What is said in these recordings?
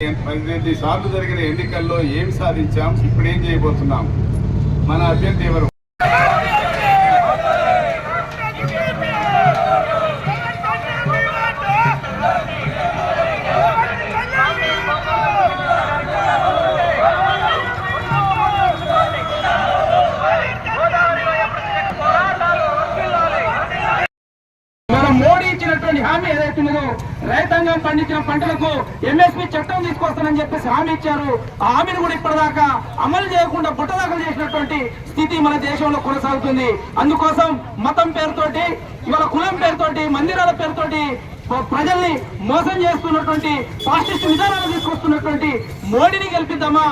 పద్దెనిమిది సార్లు జరిగిన ఎన్నికల్లో ఏం సాధించాం? ఇప్పుడు ఏం చేయబోతున్నాం? మన అభ్యర్థి ఎవరు? ఇచ్చినటువంటి హామీ ఏదైతే ఉన్నదో రైతాంగం పండించిన పంటలకు ఎంఎస్పీ చట్టం తీసుకొస్తానని చెప్పేసి హామీ ఇచ్చారు. ఆ హామీని కూడా ఇప్పటిదాకా అమలు చేయకుండా బుట్టదాఖలు చేసినటువంటి స్థితి మన దేశంలో కొనసాగుతుంది. అందుకోసం మతం పేరుతోటి ఇవాళ కులం పేరుతోటి మందిరాల పేరుతోటి ప్రజల్ని మోసం చేస్తున్నటువంటి ఫాసిస్ట్ విధానాలు తీసుకొస్తున్నటువంటి మోడీని గెలిపిద్దామా?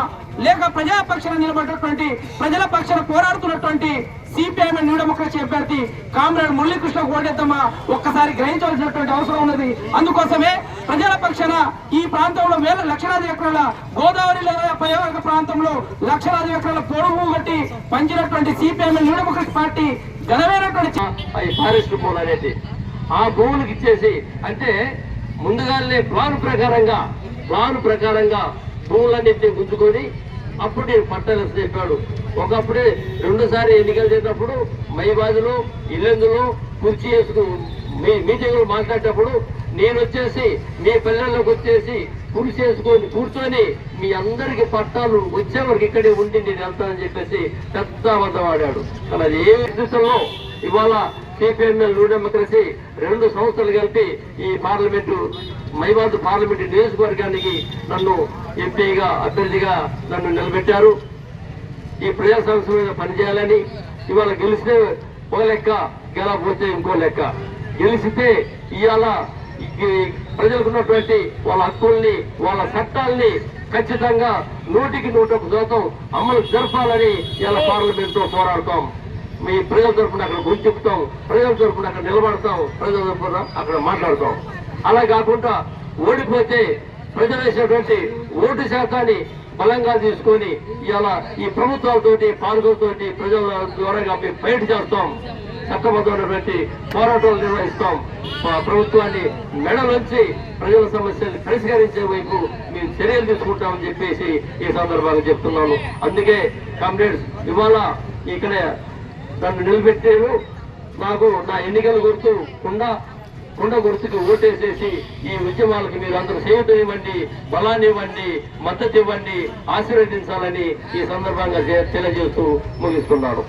లేక ప్రజా పక్షాన నిలబడినటువంటి ప్రజల పక్షాన పోరాడుతున్నటువంటి సిపిఐఎం న్యూ డెమోక్రసీ అభ్యర్థి కామ్రేడ్ మురళీకృష్ణ ఓటేద్దామా ఒక్కసారి గ్రహించవలసినటువంటి అవసరం ఉన్నది. అందుకోసమే ప్రజల పక్షాన ఈ ప్రాంతంలో వేల లక్షలాది ఎకరాల గోదావరి లేదా పర్యావరణ ప్రాంతంలో లక్షలాది ఎకరాల పొడవు కట్టి పంచినటువంటి సిపిఐఎం న్యూ డెమోక్రసీ పార్టీ ఘనమైనటువంటి ఫారెస్ట్ భూములు అనేది ఆ భూములకు ఇచ్చేసి అంటే ముందుగానే ప్లాన్ ప్రకారంగా ప్లాన్ ప్రకారంగా భూములన్నింటినీ గుంజుకొని అప్పుడు నేను పట్టాలు చెప్పాడు. ఒకప్పుడే రెండుసారి ఎన్నికలు చేసినప్పుడు మైబాదులో ఇల్లెందులో కుర్చీ వేసుకుని మీ మీటింగ్లు మాట్లాడేటప్పుడు నేను వచ్చేసి మీ పిల్లలకు వచ్చేసి కుర్చీ వేసుకొని కూర్చొని మీ అందరికి పట్టాలు వచ్చే వరకు ఇక్కడే ఉండి నేను వెళ్తానని చెప్పేసి పెద్ద అబద్ధం ఆడాడు. కానీ ఏ విషయంలో ఇవాళ సిపిఎంఎల్ న్యూ డెమోక్రసీ రెండు సంస్థలు కలిపి ఈ పార్లమెంటు మైబాద్ పార్లమెంటు నియోజకవర్గానికి నన్ను ఎంపీగా అభ్యర్థిగా నన్ను నిలబెట్టారు. ఈ ప్రజా సంస్థ మీద పనిచేయాలని ఇవాళ గెలిస్తే ఒక లెక్క గెలకపోతే ఇంకో లెక్క. గెలిస్తే ఇవాళ ఈ ప్రజలకు ఉన్నటువంటి వాళ్ళ హక్కుల్ని వాళ్ళ చట్టాల్ని ఖచ్చితంగా నూటికి నూట ఒక శాతం అమలు జరపాలని ఇలా పార్లమెంట్తో పోరాడతాం. మీ ప్రజల తరఫున అక్కడ గుర్తిపుతాం ప్రజల తరఫున అక్కడ నిలబడతాం ప్రజల తరఫున అక్కడ మాట్లాడతాం. అలా కాకుండా ఓడిపోతే ప్రజలు వేసినటువంటి ఓటు శాతాన్ని బలంగా తీసుకొని ఇలా ఈ ప్రభుత్వాలతోటి పాలకులతోటి ప్రజల ద్వారా మేము బయట చేస్తాం. చక్కబద్ధమైనటువంటి పోరాటాలు నిర్వహిస్తాం. ప్రభుత్వాన్ని మెడలోంచి ప్రజల సమస్యల్ని పరిష్కరించే వైపు మేము చర్యలు తీసుకుంటామని చెప్పేసి ఈ సందర్భంగా చెప్తున్నాను. అందుకే కామ్రేడ్స్ ఇవాళ ఇక్కడ నన్ను నిలబెట్టారు. నాకు నా ఎన్నికల గుర్తు కుండ కుండ గుర్తుకు ఓటేసేసి ఈ ఉద్యమాలకు మీరు అందరూ సేవత ఇవ్వండి బలాన్ని ఇవ్వండి మద్దతు ఇవ్వండి ఆశీర్వదించాలని ఈ సందర్భంగా తెలియజేస్తూ ముగిస్తున్నాను.